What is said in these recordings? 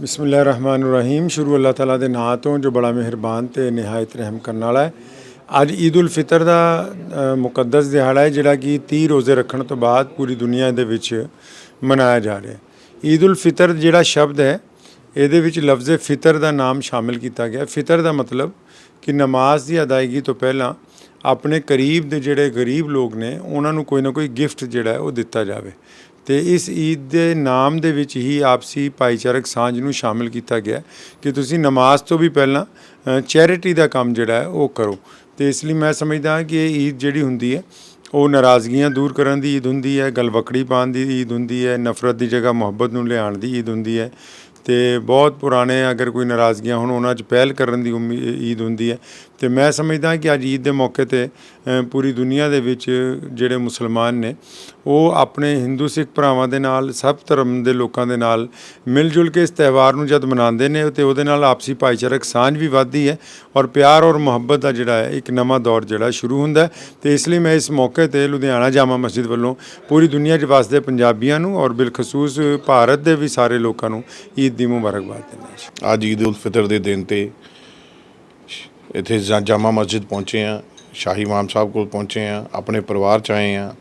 ਬਿਸਮਿਲ੍ਲਾਹਿਰਰਹਿਮਾਨਿਰਰਹੀਮ। ਸ਼ੁਰੂ ਅੱਲਾਹ ਤਾਲਾ ਦੇ ਨਾਂ ਤੋਂ ਜੋ ਬੜਾ ਮਿਹਰਬਾਨ ਤੇ ਨਿਹਾਇਤ ਰਹਿਮ ਕਰਨ ਵਾਲਾ ਹੈ। ਅੱਜ ਈਦ ਉਲ ਫਿਤਰ ਦਾ ਮੁਕੱਦਸ ਦਿਹਾੜਾ ਹੈ, ਜਿਹੜਾ ਕਿ 30 ਰੋਜ਼ੇ ਰੱਖਣ ਤੋਂ ਬਾਅਦ ਪੂਰੀ ਦੁਨੀਆ ਦੇ ਵਿੱਚ ਮਨਾਇਆ ਜਾ ਰਿਹਾ ਹੈ। ਈਦ ਉਲ ਫਿਤਰ ਜਿਹੜਾ ਸ਼ਬਦ ਹੈ, ਇਹਦੇ ਵਿੱਚ ਲਫ਼ਜ਼ ਫਿਤਰ ਦਾ ਨਾਮ ਸ਼ਾਮਿਲ ਕੀਤਾ ਗਿਆ। ਫਿਤਰ ਦਾ ਮਤਲਬ ਕਿ ਨਮਾਜ਼ ਦੀ ਅਦਾਇਗੀ ਤੋਂ ਪਹਿਲਾਂ ਆਪਣੇ ਕਰੀਬ ਦੇ ਜਿਹੜੇ ਗਰੀਬ ਲੋਕ ਨੇ, ਉਹਨਾਂ ਨੂੰ ਕੋਈ ਨਾ ਕੋਈ ਗਿਫਟ ਜਿਹੜਾ ਉਹ ਦਿੱਤਾ ਜਾਵੇ। ਤੇ ਇਸ ਈਦ ਦੇ ਨਾਮ ਦੇ ਵਿੱਚ ਹੀ ਆਪਸੀ ਭਾਈਚਾਰਕ ਸਾਂਝ ਨੂੰ ਸ਼ਾਮਿਲ ਕੀਤਾ ਗਿਆ ਕਿ ਤੁਸੀਂ ਨਮਾਜ਼ ਤੋਂ ਵੀ ਪਹਿਲਾਂ ਚੈਰਿਟੀ ਦਾ ਕੰਮ ਜਿਹੜਾ ਹੈ ਉਹ ਕਰੋ। ਤੇ ਇਸ ਲਈ ਮੈਂ ਸਮਝਦਾ ਕਿ ਇਹ ਈਦ ਜਿਹੜੀ ਹੁੰਦੀ ਹੈ, ਉਹ ਨਾਰਾਜ਼ਗੀਆਂ ਦੂਰ ਕਰਨ ਦੀ ਈਦ ਹੁੰਦੀ ਹੈ ਗਲਵਕੜੀ ਪਾਉਣ ਦੀ ਈਦ ਹੁੰਦੀ ਹੈ, ਨਫ਼ਰਤ ਦੀ ਜਗ੍ਹਾ ਮੁਹੱਬਤ ਨੂੰ ਲਿਆਉਣ ਦੀ ਈਦ ਹੁੰਦੀ ਹੈ। ਤੇ ਬਹੁਤ ਪੁਰਾਣੇ ਅਗਰ ਕੋਈ ਨਾਰਾਜ਼ਗੀਆਂ ਹੁਣ, ਉਹਨਾਂ 'ਚ ਪਹਿਲ ਕਰਨ ਦੀ ਉਮੀ- ਈਦ ਹੁੰਦੀ ਹੈ। ਤੇ ਮੈਂ ਸਮਝਦਾ ਕਿ ਅੱਜ ਈਦ ਦੇ ਮੌਕੇ ਤੇ ਪੂਰੀ ਦੁਨੀਆ ਦੇ ਵਿੱਚ ਜਿਹੜੇ ਮੁਸਲਮਾਨ ਨੇ, ਉਹ ਆਪਣੇ ਹਿੰਦੂ ਸਿੱਖ ਭਰਾਵਾਂ ਦੇ ਨਾਲ, ਸਭ ਧਰਮ ਦੇ ਲੋਕਾਂ ਦੇ ਨਾਲ ਮਿਲ ਜੁਲ ਕੇ ਇਸ ਤਿਉਹਾਰ ਨੂੰ ਜਦ ਮਨਾਉਂਦੇ ਨੇ, ਤੇ ਉਹਦੇ ਨਾਲ ਆਪਸੀ ਭਾਈਚਾਰਕ ਸਾਂਝ ਵੀ ਵੱਧਦੀ ਹੈ ਔਰ ਪਿਆਰ ਔਰ ਮੁਹੱਬਤ ਦਾ ਜਿਹੜਾ ਹੈ, ਇੱਕ ਨਵਾਂ ਦੌਰ ਜਿਹੜਾ ਸ਼ੁਰੂ ਹੁੰਦਾ ਹੈ। ਤੇ ਇਸ ਲਈ ਮੈਂ ਇਸ ਮੌਕੇ ਤੇ ਲੁਧਿਆਣਾ ਜਾਮਾ ਮਸਜਿਦ ਵੱਲੋਂ ਪੂਰੀ ਦੁਨੀਆ 'ਚ ਵਸਦੇ ਪੰਜਾਬੀਆਂ ਨੂੰ ਔਰ ਬਿਲਖਸੂਸ ਭਾਰਤ ਦੇ ਵੀ ਸਾਰੇ ਲੋਕਾਂ ਨੂੰ ਈਦ ਦੀ ਮੁਬਾਰਕਬਾਦ ਦਿੰਦਾ ਹਾਂ। ਅੱਜ ਈਦ ਉਲ ਫਿਤਰ ਦੇ ਦਿਨ ਤੇ ਇੱਥੇ ਜਾ- ਜਾਮਾ ਮਸਜਿਦ ਪਹੁੰਚੇ ਆ ਸ਼ਾਹੀ ਇਮਾਮ ਸਾਹਿਬ ਕੋਲ ਪਹੁੰਚੇ ਆ ਆਪਣੇ ਪਰਿਵਾਰ ਚ ਆਏ ਆ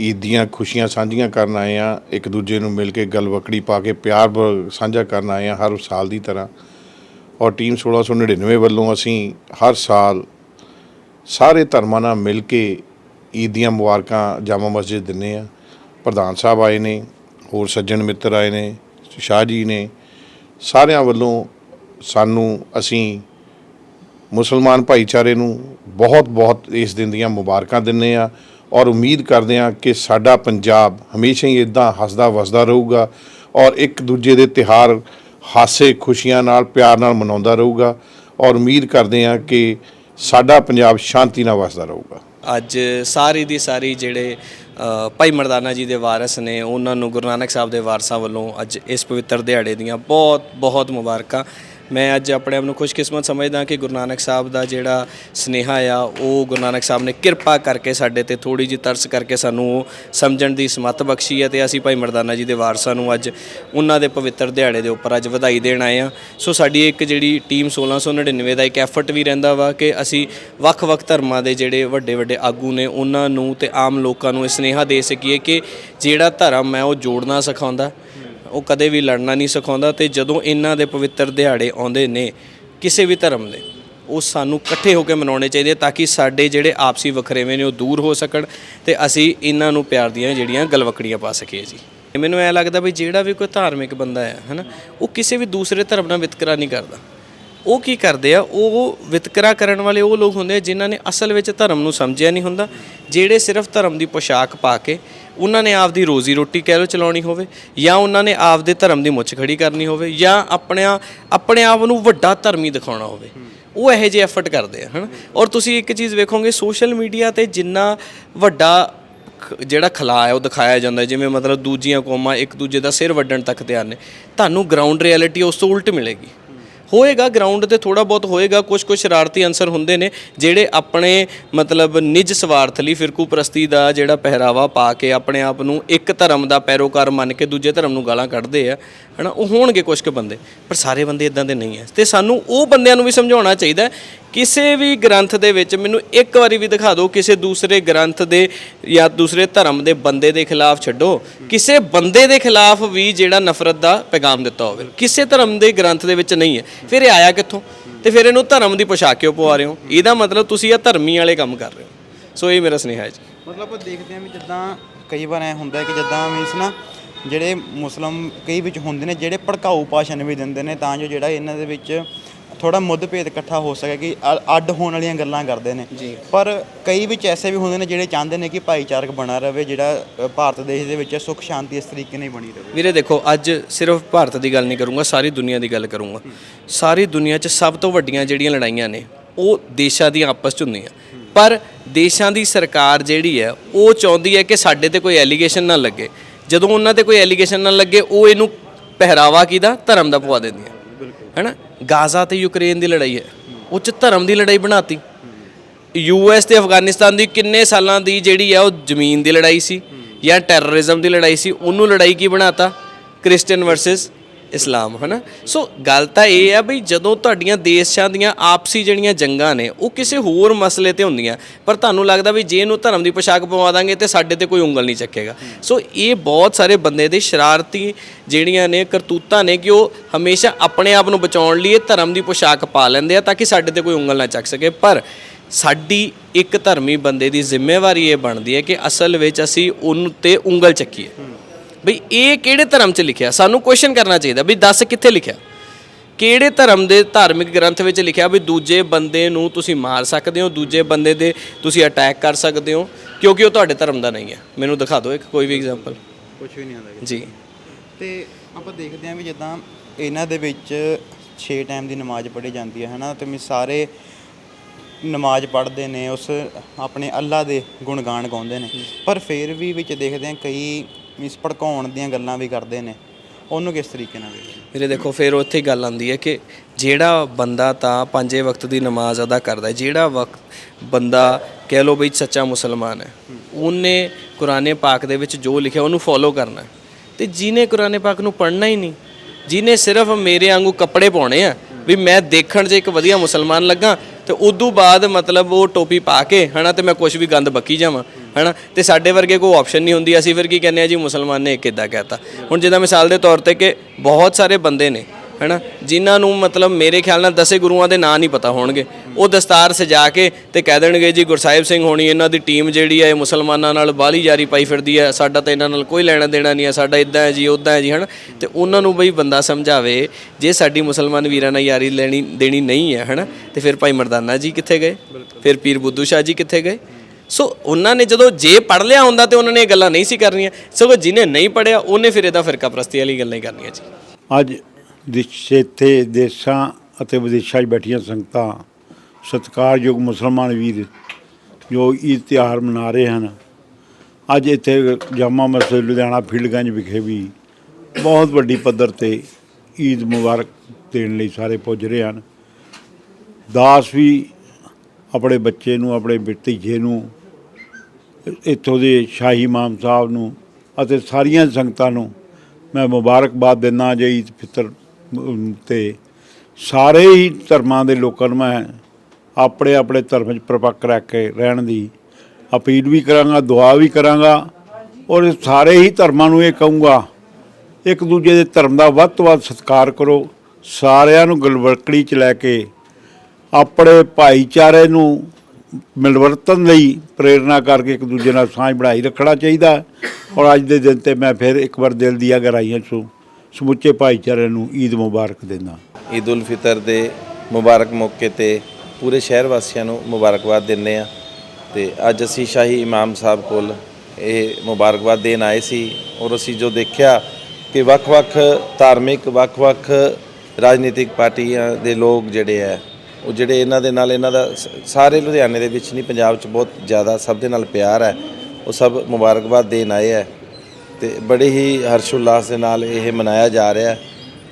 ਈਦ ਦੀਆਂ ਖੁਸ਼ੀਆਂ ਸਾਂਝੀਆਂ ਕਰਨ ਆਏ ਆ ਇੱਕ ਦੂਜੇ ਨੂੰ ਮਿਲ ਕੇ ਗਲਵਕੜੀ ਪਾ ਕੇ ਪਿਆਰ ਸਾਂਝਾ ਕਰਨ ਆਏ ਆ ਹਰ ਸਾਲ ਦੀ ਤਰ੍ਹਾਂ। ਔਰ ਟੀਮ 1699 ਵੱਲੋਂ ਅਸੀਂ ਹਰ ਸਾਲ ਸਾਰੇ ਧਰਮਾਂ ਨਾਲ ਮਿਲ ਕੇ ਈਦ ਦੀਆਂ ਮੁਬਾਰਕਾਂ ਜਾਮਾ ਮਸਜਿਦ ਦਿੰਨੇ ਆ ਪ੍ਰਧਾਨ ਸਾਹਿਬ ਆਏ ਨੇ, ਹੋਰ ਸੱਜਣ ਮਿੱਤਰ ਆਏ ਨੇ, ਸ਼ਾਹ ਜੀ ਨੇ, ਸਾਰਿਆਂ ਵੱਲੋਂ ਸਾਨੂੰ ਅਸੀਂ ਮੁਸਲਮਾਨ ਭਾਈਚਾਰੇ ਨੂੰ ਬਹੁਤ ਬਹੁਤ ਇਸ ਦਿਨ ਦੀਆਂ ਮੁਬਾਰਕਾਂ ਦਿੰਨੇ ਆ ਔਰ ਉਮੀਦ ਕਰਦੇ ਆ ਕਿ ਸਾਡਾ ਪੰਜਾਬ ਹਮੇਸ਼ਾ ਹੀ ਇਦਾਂ ਹੱਸਦਾ, ਵਸਦਾ ਰਹੂਗਾ ਔਰ ਇੱਕ ਦੂਜੇ ਦੇ ਤਿਹਾਰ ਹਾਸੇ, ਖੁਸ਼ੀਆਂ ਨਾਲ, ਪਿਆਰ ਨਾਲ ਮਨਾਉਂਦਾ ਰਹੂਗਾ ਔਰ ਉਮੀਦ ਕਰਦੇ ਆ ਕਿ ਸਾਡਾ ਪੰਜਾਬ ਸ਼ਾਂਤੀ ਨਾਲ ਵਸਦਾ ਰਹੂਗਾ। ਅੱਜ ਸਾਰੀ ਦੀ ਸਾਰੀ ਜਿਹੜੇ ਭਾਈ ਮਰਦਾਨਾ ਜੀ ਦੇ ਵਾਰਸ ਨੇ, ਉਹਨਾਂ ਨੂੰ ਗੁਰੂ ਨਾਨਕ ਸਾਹਿਬ ਦੇ ਵਾਰਸਾਂ ਵੱਲੋਂ ਅੱਜ ਇਸ ਪਵਿੱਤਰ ਦਿਹਾੜੇ ਦੀਆਂ ਬਹੁਤ ਬਹੁਤ ਮੁਬਾਰਕਾਂ। ਮੈਂ ਅੱਜ ਆਪਣੇ ਆਪ ਨੂੰ ਖੁਸ਼ਕਿਸਮਤ ਸਮਝਦਾ ਕਿ ਗੁਰੂ ਨਾਨਕ ਸਾਹਿਬ ਦਾ ਜਿਹੜਾ ਸਨੇਹਾ ਆ, ਉਹ ਗੁਰੂ ਨਾਨਕ ਸਾਹਿਬ ਨੇ ਕਿਰਪਾ ਕਰਕੇ ਸਾਡੇ ਤੇ ਥੋੜੀ ਜਿਹੀ ਤਰਸ ਕਰਕੇ ਸਾਨੂੰ ਉਹ ਸਮਝਣ ਦੀ ਸਮੱਤ ਬਖਸ਼ੀ ਹੈ ਤੇ ਅਸੀਂ ਭਾਈ ਮਰਦਾਨਾ ਜੀ ਦੇ ਵਾਰਸਾਂ ਨੂੰ ਅੱਜ ਉਹਨਾਂ ਦੇ ਪਵਿੱਤਰ ਦਿਹਾੜੇ ਦੇ ਉੱਪਰ ਅੱਜ ਵਧਾਈ ਦੇਣ ਆਏ ਆ ਸੋ ਸਾਡੀ ਇੱਕ ਜਿਹੜੀ ਟੀਮ 1699 ਦਾ ਇੱਕ ਐਫਰਟ ਵੀ ਰਹਿੰਦਾ ਵਾ ਕਿ ਅਸੀਂ ਵੱਖ-ਵੱਖ ਧਰਮਾਂ ਦੇ ਜਿਹੜੇ ਵੱਡੇ ਵੱਡੇ ਆਗੂ ਨੇ, ਉਹਨਾਂ ਨੂੰ ਤੇ ਆਮ ਲੋਕਾਂ ਨੂੰ ਇਹ ਸਨੇਹਾ ਦੇ ਸਕੀਏ ਕਿ ਜਿਹੜਾ ਧਰਮ ਹੈ ਉਹ ਜੋੜਨਾ ਸਿਖਾਉਂਦਾ। ਉਹ ਕਦੇ ਵੀ ਲੜਨਾ ਨਹੀਂ ਸਿਖਾਉਂਦਾ ਤੇ ਜਦੋਂ ਇਹਨਾਂ ਦੇ ਪਵਿੱਤਰ ਦਿਹਾੜੇ ਆਉਂਦੇ ਨੇ ਕਿਸੇ ਵੀ ਧਰਮ ਦੇ, ਉਹ ਸਾਨੂੰ ਇਕੱਠੇ ਹੋ ਕੇ ਮਨਾਉਣੇ ਚਾਹੀਦੇ ਤਾਂ ਕਿ ਸਾਡੇ ਜਿਹੜੇ ਆਪਸੀ ਵਖਰੇਵੇਂ ਨੇ ਉਹ ਦੂਰ ਹੋ ਸਕਣ ਤੇ ਅਸੀਂ ਇਹਨਾਂ ਨੂੰ ਪਿਆਰ ਦੀਆਂ ਜਿਹੜੀਆਂ ਗਲਵਕੜੀਆਂ ਪਾ ਸਕੀਏ ਜੀ। ਮੈਨੂੰ ਐ ਲੱਗਦਾ ਵੀ ਜਿਹੜਾ ਵੀ ਕੋਈ ਧਾਰਮਿਕ ਬੰਦਾ ਹੈ, ਹਨਾ, ਉਹ ਕਿਸੇ ਵੀ ਦੂਸਰੇ ਧਰਮ ਨਾਲ ਵਿਤਕਰਾ ਨਹੀਂ ਕਰਦਾ। ਉਹ ਕੀ ਕਰਦੇ ਆ, ਉਹ ਵਿਤਕਰਾ ਕਰਨ ਵਾਲੇ ਉਹ ਲੋਕ ਹੁੰਦੇ ਆ ਜਿਨ੍ਹਾਂ ਨੇ ਅਸਲ ਵਿੱਚ ਧਰਮ ਨੂੰ ਸਮਝਿਆ ਨਹੀਂ ਹੁੰਦਾ, ਜਿਹੜੇ ਸਿਰਫ ਧਰਮ ਦੀ ਪੋਸ਼ਾਕ ਪਾ ਕੇ ਉਹਨਾਂ ਨੇ ਆਪਦੀ ਰੋਜ਼ੀ ਰੋਟੀ ਕਹਿ ਲੋ ਚਲਾਉਣੀ ਹੋਵੇ, ਜਾਂ ਉਹਨਾਂ ਨੇ ਆਪਦੇ ਧਰਮ ਦੀ ਮੁੱਛ ਖੜੀ ਕਰਨੀ ਹੋਵੇ, ਜਾਂ ਆਪਣਿਆ, ਆਪਣੇ ਆਪ ਨੂੰ ਵੱਡਾ ਧਰਮੀ ਦਿਖਾਉਣਾ ਹੋਵੇ। ਉਹ ਇਹੋ ਜਿਹੇ ਐਫਰਟ ਕਰਦੇ ਆ, ਹਨ? ਔਰ ਤੁਸੀਂ ਇੱਕ ਚੀਜ਼ ਵੇਖੋਗੇ ਸੋਸ਼ਲ ਮੀਡੀਆ ਤੇ ਜਿੰਨਾ ਵੱਡਾ ਖ- ਜਿਹੜਾ ਖਲਾ ਹੈ, ਉਹ ਦਿਖਾਇਆ ਜਾਂਦਾ, ਜਿਵੇਂ ਮਤਲਬ ਦੂਜੀਆਂ ਕੌਮਾਂ ਇੱਕ ਦੂਜੇ ਦਾ ਸਿਰ ਵੱਢਣ ਤੱਕ ਤਿਆਰ ਨੇ। ਤੁਹਾਨੂੰ ਗਰਾਊਂਡ ਰਿਐਲਿਟੀ ਉਸ ਤੋਂ ਉਲਟ ਮਿਲੇਗੀ। ਹੋਏਗਾ ਗਰਾਊਂਡ ਤੇ ਥੋੜਾ ਬਹੁਤ ਹੋਏਗਾ ਕੁਝ ਕੁਝ ਸ਼ਰਾਰਤੀ ਅੰਸਰ ਹੁੰਦੇ ਨੇ ਜਿਹੜੇ ਆਪਣੇ ਮਤਲਬ ਨਿੱਜ ਸਵਾਰਥ ਲਈ ਫਿਰਕੂ ਪ੍ਰਸਤੀ ਦਾ ਜਿਹੜਾ ਪਹਿਰਾਵਾ ਪਾ ਕੇ ਆਪਣੇ ਆਪ ਨੂੰ ਇੱਕ ਧਰਮ ਦਾ ਪੈਰੋਕਾਰ ਮੰਨ ਕੇ ਦੂਜੇ ਧਰਮ ਨੂੰ ਗਾਲਾਂ ਕੱਢਦੇ ਆ, ਹਨਾ? ਉਹ ਹੋਣਗੇ ਕੁਝ ਕੁ ਬੰਦੇ, ਪਰ ਸਾਰੇ ਬੰਦੇ ਇਦਾਂ ਦੇ ਨਹੀਂ ਐ ਤੇ ਸਾਨੂੰ ਉਹ ਬੰਦਿਆਂ ਨੂੰ ਵੀ ਸਮਝਾਉਣਾ ਚਾਹੀਦਾ ਕਿਸੇ ਵੀ ਗ੍ਰੰਥ ਦੇ ਵਿੱਚ ਮੈਨੂੰ ਇੱਕ ਵਾਰੀ ਵੀ ਦਿਖਾ ਦਿਓ, ਕਿਸੇ ਦੂਸਰੇ ਗ੍ਰੰਥ ਦੇ ਜਾਂ ਦੂਸਰੇ ਧਰਮ ਦੇ ਬੰਦੇ ਦੇ ਖਿਲਾਫ ਛੱਡੋ। ਕਿਸੇ ਬੰਦੇ ਦੇ ਖਿਲਾਫ ਵੀ ਜਿਹੜਾ ਨਫ਼ਰਤ ਦਾ ਪੈਗਾਮ ਦਿੱਤਾ ਹੋਵੇ। ਕਿਸੇ ਧਰਮ ਦੇ ਗ੍ਰੰਥ ਦੇ ਵਿੱਚ ਨਹੀਂ ਹੈ। ਫਿਰ ਇਹ ਆਇਆ ਕਿੱਥੋਂ? ਤੇ ਫਿਰ ਇਹਨੂੰ ਧਰਮ ਦੀ ਪੋਸ਼ਾਕ ਕਿਉਂ ਪਵਾ ਰਹੇ ਹੋ? ਇਹਦਾ ਮਤਲਬ ਤੁਸੀਂ ਇਹ ਧਰਮੀ ਵਾਲੇ ਕੰਮ ਕਰ ਰਹੇ ਹੋ। ਸੋ ਇਹ ਮੇਰਾ ਸੁਨੇਹਾ ਹੈ ਜੀ। ਮਤਲਬ ਆਪਾਂ ਦੇਖਦੇ ਹਾਂ ਵੀ ਜਿੱਦਾਂ ਕਈ ਵਾਰ ਐ ਹੁੰਦਾ ਕਿ ਜਿੱਦਾਂ ਮੀਨਸ ਨਾ ਜਿਹੜੇ ਮੁਸਲਮ ਕਈ ਵਿੱਚ ਹੁੰਦੇ ਨੇ, ਜਿਹੜੇ ਭੜਕਾਊ ਭਾਸ਼ਣ ਵੀ ਦਿੰਦੇ ਨੇ, ਤਾਂ ਜੋ ਜਿਹੜਾ ਇਹਨਾਂ ਦੇ ਵਿੱਚ ਥੋੜਾ ਮੁੱਦਭੇਦ ਇਕੱਠਾ ਹੋ ਸਕੇ ਕਿ ਅ- ਅੱਡ ਹੋਣ ਵਾਲੀਆਂ ਗੱਲਾਂ ਕਰਦੇ ਨੇ। ਪਰ ਕਈ ਵਿੱਚ ਐਸੇ ਵੀ ਹੁੰਦੇ ਨੇ ਜਿਹੜੇ ਚਾਹੁੰਦੇ ਨੇ ਕਿ ਭਾਈਚਾਰਕ ਬਣਾ ਰਵੇ ਜਿਹੜਾ ਅ, ਭਾਰਤ ਦੇਸ਼ ਦੇ ਵਿੱਚ ਸੁੱਖ ਸ਼ਾਂਤੀ ਇਸ ਤਰੀਕੇ ਨਾਲ ਹੀ ਬਣੀ ਰਵੇ। ਵੀਰੇ ਦੇਖੋ ਅੱਜ ਸਿਰਫ ਭਾਰਤ ਦੀ ਗੱਲ ਨਹੀਂ ਕਰੂੰਗਾ ਸਾਰੀ ਦੁਨੀਆ ਦੀ ਗੱਲ ਕਰੂੰਗਾ। ਸਾਰੀ ਦੁਨੀਆ 'ਚ ਸਭ ਤੋਂ ਵੱਡੀਆਂ ਜਿਹੜੀਆਂ ਲੜਾਈਆਂ ਨੇ ਉਹ ਦੇਸ਼ਾਂ ਦੀਆਂ ਆਪਸ 'ਚ ਹੁੰਦੀਆਂ। ਪਰ ਦੇਸ਼ਾਂ ਦੀ ਸਰਕਾਰ ਜਿਹੜੀ ਹੈ ਉਹ ਚਾਹੁੰਦੀ ਹੈ ਕਿ ਸਾਡੇ ਤੇ ਕੋਈ ਐਲੀਗੇਸ਼ਨ ਨਾ ਲੱਗੇ। ਜਦੋਂ ਉਹਨਾਂ ਤੇ ਕੋਈ ਐਲੀਗੇਸ਼ਨ ਨਾ ਲੱਗੇ ਉਹ ਇਹਨੂੰ ਪਹਿਰਾਵਾ ਕਿਹਦਾ? ਧਰਮ ਦਾ ਪਵਾ ਦਿੰਦੀਆਂ। ਹੈਨਾ? ਗਾਜ਼ਾ ਤੇ ਯੂਕਰੇਨ ਦੀ ਲੜਾਈ ਹੈ। ਉਹ 'ਚ ਧਰਮ ਦੀ ਲੜਾਈ ਬਣਾਤੀ। ਯੂਐਸ ਤੇ ਅਫਗਾਨਿਸਤਾਨ ਦੀ ਕਿੰਨੇ ਸਾਲਾਂ ਦੀ ਜਿਹੜੀ ਹੈ ਉਹ ਜ਼ਮੀਨ ਦੀ ਲੜਾਈ ਸੀ ਜਾਂ ਟੈਰਰਿਜ਼ਮ ਦੀ ਲੜਾਈ ਸੀ, ਉਹਨੂੰ ਲੜਾਈ ਕੀ ਬਣਾਤਾ? ਕ੍ਰਿਸਚੀਅਨ ਵਰਸਸ ਇਸਲਾਮ, ਹਨਾ? ਸੋ ਗੱਲ ਤਾਂ ਇਹ ਆ ਵੀ ਜਦੋਂ ਤੁਹਾਡੀਆਂ ਦੇਸ਼ਾਂ ਦੀਆਂ ਆਪਸੀ ਜਿਹੜੀਆਂ ਜੰਗਾਂ ਨੇ, ਉਹ ਕਿਸੇ ਹੋਰ ਮਸਲੇ ਤੇ ਹੁੰਦੀਆਂ। ਪਰ ਤੁਹਾਨੂੰ ਲੱਗਦਾ ਵੀ ਜੇ ਇਹਨੂੰ ਧਰਮ ਦੀ ਪੋਸ਼ਾਕ ਪਵਾ ਦਾਂਗੇ ਤੇ ਸਾਡੇ ਤੇ ਕੋਈ ਉਂਗਲ ਨਹੀਂ ਚੱਕੇਗਾ। ਸੋ ਇਹ ਬਹੁਤ ਸਾਰੇ ਬੰਦੇ ਦੇ ਸ਼ਰਾਰਤੀ ਜਿਹੜੀਆਂ ਨੇ ਕਰਤੂਤਾਂ ਨੇ ਕਿ ਉਹ ਹਮੇਸ਼ਾ ਆਪਣੇ ਆਪ ਨੂੰ ਬਚਾਉਣ ਲਈ ਇਹ ਧਰਮ ਦੀ ਪੋਸ਼ਾਕ ਪਾ ਲੈਂਦੇ ਆ ਤਾਂ ਕਿ ਸਾਡੇ ਤੇ ਕੋਈ ਉਂਗਲ ਨਾ ਚੱਕ ਸਕੇ। ਪਰ ਸਾਡੀ ਇੱਕ ਧਰਮੀ ਬੰਦੇ ਦੀ ਜ਼ਿੰਮੇਵਾਰੀ ਇਹ ਬਣਦੀ ਹੈ ਕਿ ਅਸਲ ਵਿੱਚ ਅਸੀਂ ਉਹਨੂੰ ਤੇ ਉਂਗਲ ਚੱਕੀਏ। ਬਈ ਇਹ ਕਿਹੜੇ ਧਰਮ 'ਚ ਲਿਖਿਆ? ਸਾਨੂੰ ਕੁਐਸਚਨ ਕਰਨਾ ਚਾਹੀਦਾ ਵੀ ਦੱਸ ਕਿੱਥੇ ਲਿਖਿਆ? ਕਿਹੜੇ ਧਰਮ ਦੇ ਧਾਰਮਿਕ ਗ੍ਰੰਥ ਵਿੱਚ ਲਿਖਿਆ ਵੀ ਦੂਜੇ ਬੰਦੇ ਨੂੰ ਤੁਸੀਂ ਮਾਰ ਸਕਦੇ ਹੋ ਦੂਜੇ ਬੰਦੇ ਦੇ ਤੁਸੀਂ ਅਟੈਕ ਕਰ ਸਕਦੇ ਹੋ ਕਿਉਂਕਿ ਉਹ ਤੁਹਾਡੇ ਧਰਮ ਦਾ ਨਹੀਂ ਹੈ। ਮੈਨੂੰ ਦਿਖਾ ਦਿਓ ਇੱਕ ਕੋਈ ਵੀ ਐਗਜ਼ਾਮਪਲ ਕੁਝ ਵੀ ਨਹੀਂ ਆਉਂਦਾ ਜੀ। ਤੇ ਆਪਾਂ ਦੇਖਦੇ ਹਾਂ ਵੀ ਜਿੱਦਾਂ ਇਹਨਾਂ ਦੇ ਵਿੱਚ 6 ਟਾਈਮ ਦੀ ਨਮਾਜ਼ ਪੜ੍ਹੀ ਜਾਂਦੀ ਹੈ ਹਨਾ? ਤੇ ਵੀ ਸਾਰੇ ਨਮਾਜ਼ ਪੜ੍ਹਦੇ ਨੇ ਉਸ ਆਪਣੇ ਅੱਲਾ ਦੇ ਗੁਣਗਾਨ ਗਾਉਂਦੇ ਨੇ। ਪਰ ਫਿਰ ਵੀ ਵਿੱਚ ਦੇਖਦੇ ਹਾਂ ਕਈ ਮਿਸ ਭੜਕਾਉਣ ਦੀਆਂ ਗੱਲਾਂ ਵੀ ਕਰਦੇ ਨੇ। ਉਹਨੂੰ ਕਿਸ ਤਰੀਕੇ ਨਾਲ ਵੇਖਦੇ ਵੀਰੇ ਦੇਖੋ, ਫਿਰ ਉੱਥੇ ਹੀ ਗੱਲ ਆਉਂਦੀ ਹੈ ਕਿ ਜਿਹੜਾ ਬੰਦਾ ਤਾਂ ਪੰਜੇ ਵਕਤ ਦੀ ਨਮਾਜ਼ ਅਦਾ ਕਰਦਾ ਹੈ, ਜਿਹੜਾ ਵਕਤ ਬੰਦਾ ਕਹਿ ਲੋ ਬਈ ਸੱਚਾ ਮੁਸਲਮਾਨ ਹੈ, ਉਹਨੇ ਕੁਰਾਨੇ ਪਾਕ ਦੇ ਵਿੱਚ ਜੋ ਲਿਖਿਆ ਉਹਨੂੰ ਫੋਲੋ ਕਰਨਾ ਹੈ। ਤੇ ਜਿਹਨੇ ਕੁਰਾਨੇ ਪਾਕ ਨੂੰ ਪੜ੍ਹਨਾ ਹੀ ਨਹੀਂ, ਜਿਹਨੇ ਸਿਰਫ ਮੇਰੇ ਵਾਂਗੂ ਕੱਪੜੇ ਪਾਉਣੇ ਆ, ਵੀ ਮੈਂ ਦੇਖਣ 'ਚ ਇੱਕ ਵਧੀਆ ਮੁਸਲਮਾਨ ਲੱਗਾ, ਤੇ ਉਦੋਂ ਬਾਅਦ ਮਤਲਬ ਉਹ ਟੋਪੀ ਪਾ ਕੇ, ਹਨਾ, ਤੇ ਮੈਂ ਕੁਝ ਵੀ ਗੰਦ ਬੱਕੀ ਜਾਵਾਂ। ਹਨਾ? ਤੇ ਸਾਡੇ ਵਰਗੇ ਕੋਈ ਆਪਸ਼ਨ ਨਹੀਂ ਹੁੰਦੀ। ਅਸੀਂ ਫਿਰ ਕੀ ਕਹਿੰਦੇ ਆ ਜੀ ਮੁਸਲਮਾਨ ਨੇ ਕਿੱਦਾਂ ਕਹਿਤਾ। ਹੁਣ ਜਿੱਦਾਂ ਮਿਸਾਲ ਦੇ ਤੌਰ ਤੇ ਕਿ ਬਹੁਤ ਸਾਰੇ ਬੰਦੇ ਨੇ ਹਨਾ? ਜਿਨ੍ਹਾਂ ਨੂੰ ਮਤਲਬ ਮੇਰੇ ਖਿਆਲ ਨਾਲ ਦਸੇ ਗੁਰੂਆਂ ਦੇ ਨਾਂ ਨਹੀਂ ਪਤਾ ਹੋਣਗੇ। ਉਹ ਦਸਤਾਰ ਸਜਾ ਕੇ ਤੇ ਕਹਿ ਦੇਣਗੇ ਜੀ ਗੁਰਸਾਹਿਬ ਸਿੰਘ ਹੋਣੀ ਇਹਨਾਂ ਦੀ ਟੀਮ ਜਿਹੜੀ ਹੈ ਇਹ ਮੁਸਲਮਾਨਾਂ ਨਾਲ ਬਾਲੀ ਜਾਰੀ ਪਾਈ ਫਿਰਦੀ ਹੈ ਸਾਡਾ ਤਾਂ ਇਹਨਾਂ ਨਾਲ ਕੋਈ ਲੈਣਾ ਦੇਣਾ ਨਹੀਂ ਹੈ ਸਾਡਾ ਇਦਾਂ ਹੈ ਜੀ ਉਦਾਂ ਹੈ ਜੀ ਹਨਾ? ਤੇ ਉਹਨਾਂ ਨੂੰ ਬਈ ਬੰਦਾ ਸਮਝਾਵੇ ਜੇ ਸਾਡੀ ਮੁਸਲਮਾਨ ਵੀਰਾਂ ਨਾਲ ਯਾਰੀ ਲੈਣੀ ਦੇਣੀ ਨਹੀਂ ਹੈ ਹਨਾ? ਤੇ ਫਿਰ ਭਾਈ ਮਰਦਾਨਾ ਜੀ ਕਿੱਥੇ ਗਏ? ਫਿਰ ਪੀਰ ਬੁੱਧੂ ਸ਼ਾਹ ਜੀ ਕਿੱਥੇ ਗਏ? ਸੋ ਉਹਨਾਂ ਨੇ ਜਦੋਂ ਜੇ ਪੜ ਲਿਆ ਹੁੰਦਾ ਤੇ ਉਹਨਾਂ ਨੇ ਇਹ ਗੱਲਾਂ ਨਹੀਂ ਸੀ ਕਰਨੀਆਂ। ਸਗੋਂ ਜਿਹਨੇ ਨਹੀਂ ਪੜਿਆ ਉਹਨੇ ਫਿਰ ਇਹਦਾ ਫਿਰਕਾ ਪ੍ਰਸਤੀ ਵਾਲੀ ਗੱਲਾਂ ਹੀ ਕਰਨੀਆਂ ਜੀ। ਅੱਜ ਦੇਸ਼ੇ ਦੇਸ਼ਾਂ ਅਤੇ ਵਿਦੇਸ਼ਾਂ 'ਚ ਬੈਠੀਆਂ ਸੰਗਤਾਂ, ਸਤਿਕਾਰਯੋਗ ਮੁਸਲਮਾਨ ਵੀਰ ਜੋ ਈਦ ਤਿਉਹਾਰ ਮਨਾ ਰਹੇ ਹਨ, ਅੱਜ ਇੱਥੇ ਜਾਮਾ ਮਸਜਿਦ ਲੁਧਿਆਣਾ ਫੀਲਡਗੰਜ ਵਿਖੇ ਵੀ ਬਹੁਤ ਵੱਡੀ ਪੱਧਰ ਤੇ ਈਦ ਮੁਬਾਰਕ ਦੇਣ ਲਈ ਸਾਰੇ ਪੁੱਜ ਰਹੇ ਹਨ। ਦਾਸ ਵੀ ਆਪਣੇ ਬੱਚੇ ਨੂੰ, ਆਪਣੇ ਭਤੀਜੇ ਨੂੰ ਇੱਥੋਂ ਦੇ ਸ਼ਾਹੀ ਇਮਾਮ ਸਾਹਿਬ ਨੂੰ ਅਤੇ ਸਾਰੀਆਂ ਸੰਗਤਾਂ ਨੂੰ ਮੈਂ ਮੁਬਾਰਕਬਾਦ ਦਿੰਦਾ ਜੇ ਈਦ ਫਿਤਰ ਤੇ ਸਾਰੇ ਹੀ ਧਰਮਾਂ ਦੇ ਲੋਕਾਂ ਨੂੰ ਮੈਂ ਆਪਣੇ ਆਪਣੇ ਧਰਮ 'ਚ ਪ੍ਰਪੱਕ ਰੱਖ ਕੇ ਰਹਿਣ ਦੀ ਅਪੀਲ ਵੀ ਕਰਾਂਗਾ, ਦੁਆ ਵੀ ਕਰਾਂਗਾ ਔਰ ਸਾਰੇ ਹੀ ਧਰਮਾਂ ਨੂੰ ਇਹ ਕਹੂੰਗਾ, ਇੱਕ ਦੂਜੇ ਦੇ ਧਰਮ ਦਾ ਵੱਧ ਤੋਂ ਵੱਧ ਸਤਿਕਾਰ ਕਰੋ, ਸਾਰਿਆਂ ਨੂੰ ਗਲਵਰਕੜੀ 'ਚ ਲੈ ਕੇ ਆਪਣੇ ਭਾਈਚਾਰੇ ਨੂੰ ਮਿਲਵਰਤਨ ਲਈ ਪ੍ਰੇਰਣਾ ਕਰਕੇ ਇੱਕ ਦੂਜੇ ਨਾਲ ਸਾਂਝ ਬਣਾਈ ਰੱਖਣਾ ਚਾਹੀਦਾ। ਔਰ ਅੱਜ ਦੇ ਦਿਨ ਤੇ ਮੈਂ ਫਿਰ ਇੱਕ ਵਾਰ ਦਿਲ ਦੀਆਂ ਗਹਿਰਾਈਆਂ 'ਚੋਂ ਸਮੁੱਚੇ ਭਾਈਚਾਰੇ ਨੂੰ ਈਦ ਮੁਬਾਰਕ ਦਿੰਦਾ। ਈਦ ਉਲ ਫਿਤਰ ਦੇ ਮੁਬਾਰਕ ਮੌਕੇ ਤੇ ਪੂਰੇ ਸ਼ਹਿਰ ਵਾਸੀਆਂ ਨੂੰ ਮੁਬਾਰਕਬਾਦ ਦਿੰਦੇ ਆ ਤੇ ਅੱਜ ਅਸੀਂ ਸ਼ਾਹੀ ਇਮਾਮ ਸਾਹਿਬ ਕੋਲ ਇਹ ਮੁਬਾਰਕਬਾਦ ਦੇਣ ਆਏ ਸੀ ਔਰ ਅਸੀਂ ਜੋ ਦੇਖਿਆ ਕਿ ਵੱਖ-ਵੱਖ ਧਾਰਮਿਕ, ਵੱਖ-ਵੱਖ ਰਾਜਨੀਤਿਕ ਪਾਰਟੀਆਂ ਦੇ ਲੋਕ ਜਿਹੜੇ ਆ ਉਹ ਜਿਹੜੇ ਇਹਨਾਂ ਦੇ ਨਾਲ ਇਹਨਾਂ ਦਾ ਸ- ਸਾਰੇ ਲੁਧਿਆਣੇ ਦੇ ਵਿੱਚ ਨਹੀਂ, ਪੰਜਾਬ 'ਚ ਬਹੁਤ ਜ਼ਿਆਦਾ ਸਭ ਦੇ ਨਾਲ ਪਿਆਰ ਹੈ। ਉਹ ਸਭ ਮੁਬਾਰਕਬਾਦ ਦੇਣ ਆਏ ਹੈ ਤੇ ਬੜੇ ਹੀ ਹਰਸ਼ ਉਲਾਸ ਦੇ ਨਾਲ ਇਹ ਮਨਾਇਆ ਜਾ ਰਿਹਾ ਹੈ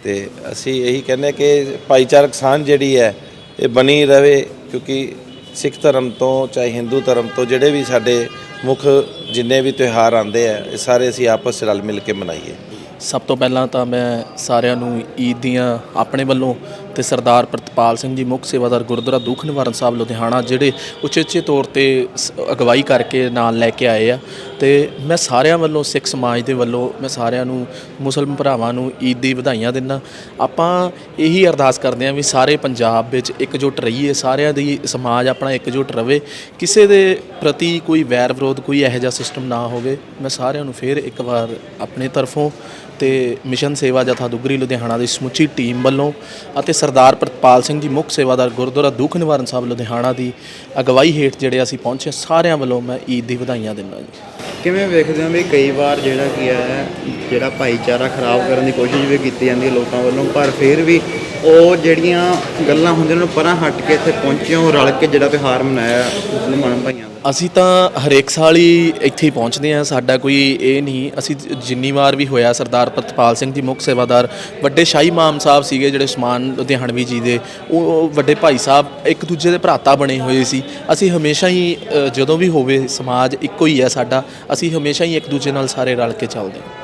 ਤੇ ਅਸੀਂ ਇਹੀ ਕਹਿੰਦੇ ਹਾਂ ਕਿ ਭਾਈਚਾਰਕ ਸਾਂਝ ਜਿਹੜੀ ਹੈ, ਇਹ ਬਣੀ ਰਵੇ ਕਿਉਂਕਿ ਸਿੱਖ ਧਰਮ ਤੋਂ ਚਾਹੇ ਹਿੰਦੂ ਧਰਮ ਤੋਂ ਜਿਹੜੇ ਵੀ ਸਾਡੇ ਮੁੱਖ ਜਿੰਨੇ ਵੀ ਤਿਉਹਾਰ ਆਉਂਦੇ ਆ ਇਹ ਸਾਰੇ ਅਸੀਂ ਆਪਸ 'ਚ ਰਲ ਮਿਲ ਕੇ ਮਨਾਈਏ। ਸਭ ਤੋਂ ਪਹਿਲਾਂ ਤਾਂ ਮੈਂ ਸਾਰਿਆਂ ਨੂੰ ਈਦ ਦੀਆਂ ਆਪਣੇ ਵੱਲੋਂ ਤੇ ਸਰਦਾਰ ਪ੍ਰਤਪਾਲ ਸਿੰਘ ਜੀ ਮੁੱਖ ਸੇਵਾਦਾਰ ਗੁਰਦੁਆਰਾ ਦੁੱਖ ਨਿਵਾਰਨ ਸਾਹਿਬ, ਲੁਧਿਆਣਾ, ਜਿਹੜੇ ਉਚੇਚੇ ਤੌਰ ਤੇ ਸ- ਅਗਵਾਈ ਕਰਕੇ ਨਾਲ ਲੈ ਕੇ ਆਏ ਆ। ਤੇ ਮੈਂ ਸਾਰਿਆਂ ਵੱਲੋਂ, ਸਿੱਖ ਸਮਾਜ ਦੇ ਵੱਲੋਂ, ਮੈਂ ਸਾਰਿਆਂ ਨੂੰ, ਮੁਸਲਮ ਭਰਾਵਾਂ ਨੂੰ ਈਦ ਦੀ ਵਧਾਈਆਂ ਦਿੰਦਾ। ਆਪਾਂ ਇਹੀ ਅਰਦਾਸ ਕਰਦੇ ਹਾਂ ਵੀ ਸਾਰੇ ਪੰਜਾਬ ਵਿੱਚ ਇਕਜੁੱਟ ਰਹੀਏ, ਸਾਰਿਆਂ ਦੀ ਸਮਾਜ ਆਪਣਾ ਇਕਜੁੱਟ ਰਵੇ। ਕਿਸੇ ਦੇ ਪ੍ਰਤੀ ਕੋਈ ਵੈਰ ਵਿਰੋਧ, ਕੋਈ ਇਹੋ ਜਿਹਾ ਸਿਸਟਮ ਨਾ ਹੋਵੇ। ਮੈਂ ਸਾਰਿਆਂ ਨੂੰ ਫੇਰ ਇੱਕ ਵਾਰ ਆਪਣੇ ਤਰਫੋਂ ਅਤੇ ਮਿਸ਼ਨ ਸੇਵਾ ਜਥਾ ਦੁਗਰੀ ਲੁਧਿਆਣਾ ਦੀ ਸਮੁੱਚੀ ਟੀਮ ਵੱਲੋਂ ਅਤੇ ਸਰਦਾਰ ਪ੍ਰਤਪਾਲ ਸਿੰਘ ਜੀ ਮੁੱਖ ਸੇਵਾਦਾਰ ਗੁਰਦੁਆਰਾ ਦੁੱਖ ਨਿਵਾਰਨ ਸਾਹਿਬ ਲੁਧਿਆਣਾ ਦੀ ਅਗਵਾਈ ਹੇਠ ਜਿਹੜੇ ਅਸੀਂ ਪਹੁੰਚੇ ਸਾਰਿਆਂ ਵੱਲੋਂ ਮੈਂ ਈਦ ਦੀ ਵਧਾਈਆਂ ਦਿੰਦਾ ਜੀ। ਕਿਵੇਂ ਵੇਖਦੇ ਹੋ ਵੀ ਕਈ ਵਾਰ ਜਿਹੜਾ ਕੀ ਹੈ, ਜਿਹੜਾ ਭਾਈਚਾਰਾ ਖਰਾਬ ਕਰਨ ਦੀ ਕੋਸ਼ਿਸ਼ ਵੀ ਕੀਤੀ ਜਾਂਦੀ ਹੈ ਲੋਕਾਂ ਵੱਲੋਂ, ਪਰ ਫਿਰ ਵੀ ਉਹ ਜਿਹੜੀਆਂ ਗੱਲਾਂ ਹੁੰਦੀਆਂ ਉਹਨਾਂ ਨੂੰ ਪਰਾਂ ਹਟ ਕੇ ਇੱਥੇ ਪਹੁੰਚੇ ਹੋ, ਰਲ ਕੇ ਜਿਹੜਾ ਤਿਉਹਾਰ ਮਨਾਇਆ ਮੁਸਲਮਾਨ ਭਾਈਆਂ ਅਸੀਂ ਤਾਂ ਹਰੇਕ ਸਾਲ ਹੀ ਇੱਥੇ ਹੀ ਪਹੁੰਚਦੇ ਹਾਂ, ਸਾਡਾ ਕੋਈ ਇਹ ਨਹੀਂ, ਅਸੀਂ ਜਿੰਨੀ ਵਾਰ ਵੀ ਹੋਇਆ, ਸਰਦਾਰ ਪ੍ਰਤਪਾਲ ਸਿੰਘ ਜੀ ਮੁੱਖ ਸੇਵਾਦਾਰ, ਵੱਡੇ ਸ਼ਾਹੀ ਮਾਮ ਸਾਹਿਬ ਸੀਗੇ ਜਿਹੜੇ ਸਮਾਨ ਲੁਧਿਆਣਵੀ ਜੀ ਦੇ, ਉਹ ਵੱਡੇ ਭਾਈ ਸਾਹਿਬ ਇੱਕ ਦੂਜੇ ਦੇ ਭਰਾਤਾ ਬਣੇ ਹੋਏ ਸੀ। ਅਸੀਂ ਹਮੇਸ਼ਾ ਹੀ ਜਦੋਂ ਵੀ ਹੋਵੇ, ਸਮਾਜ ਇੱਕੋ ਹੀ ਹੈ ਸਾਡਾ, ਅਸੀਂ ਹਮੇਸ਼ਾ ਹੀ ਇੱਕ ਦੂਜੇ ਨਾਲ ਸਾਰੇ ਰਲ ਕੇ ਚੱਲਦੇ ਹਾਂ।